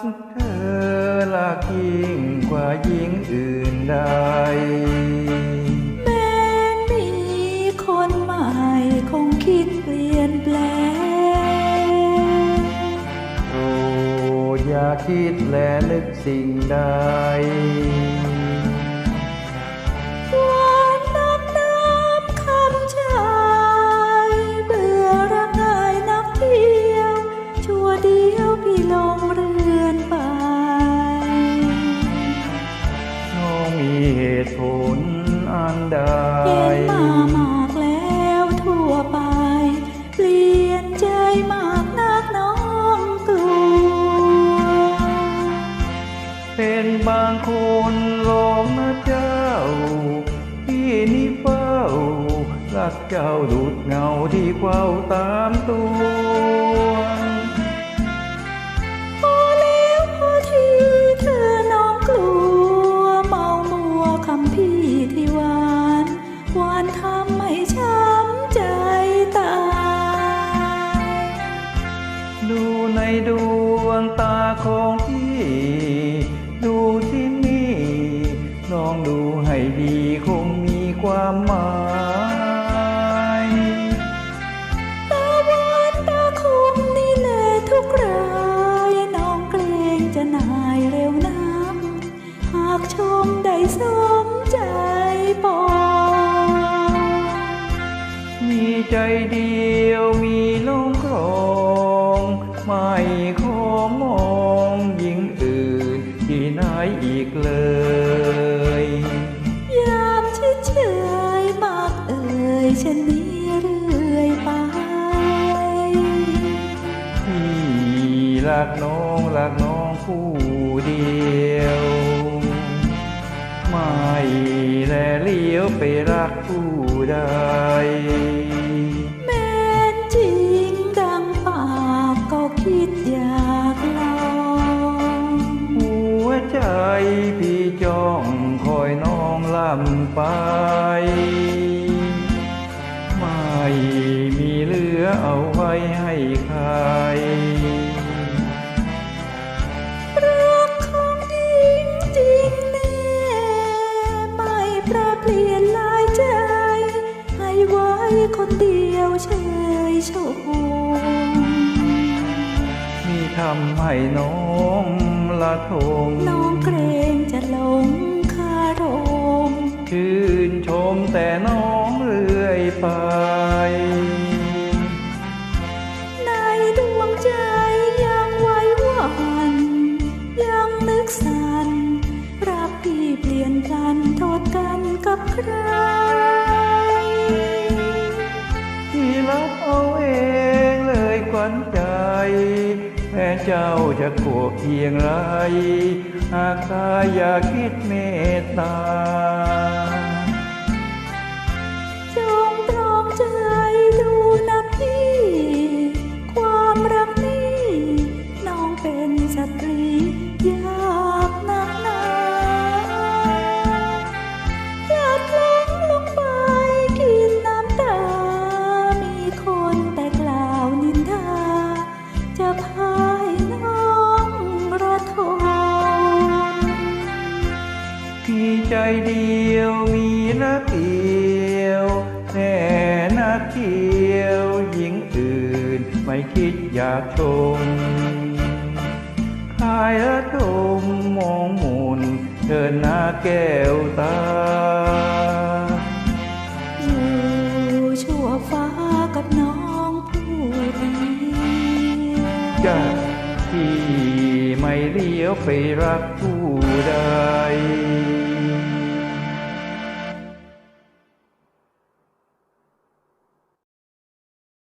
เธอลักยิ่งกว่าหญิงอื่นใดแม้นมีคนใหม่คงคิดเปลี่ยนแปลงโปรดอย่าคิดและนึกสิ่งใด บางคนลองนะเจ้าพี่นี่เฝ้ารักเจ้าดูดเงาที่เฝ้าตามตัวพอแล้วพอทีเธอน้องกลัวเมามัวคำพี่ที่หวานหวานทำให้ช้ำใจตาย ดูในดวงตาของพี่ากชมได้สมใจปอง มีใจเดียวมีลงครองไม่ขอมองหญิงอื่นที่ไหนอีกเลย ยามเฉยเฉยๆมากเอ่ยฉันนี้เรื่อยไปพี่รักน้องรักน้องผู้เดียว ยวไปรักผู้ใดแม้จริงดังปากก็คิดอยากลองหัวใจพี่จ้องคอยน้องลำไปไม่มีเหลือเอาไว้ให้ใคร เดียวเฉยชมมีทำให้น้องละทมน้องเกรงจะหลงคารมชื่นชมแต่น้องเรื่อยไปในดวงใจยังไว้หวันยังนึกสันรักพี่เปลี่ยนพลันโทษกันกับใครที่ รับเอาเองเลยขวัญใจ แม้เจ้าจะโกรธเพียงไร หากตาอย่าคิดเมตตา ใจเดียวมีรักเดียวแน่นักเที่ยวหญิงอื่นไม่คิดอยากชมคายระทมมองหมุนเธอหน้าแก้วตา อยู่ชั่วฟ้ากับน้องผู้เดียวจะที่ไม่เลี้ยวไปรักผู้ใด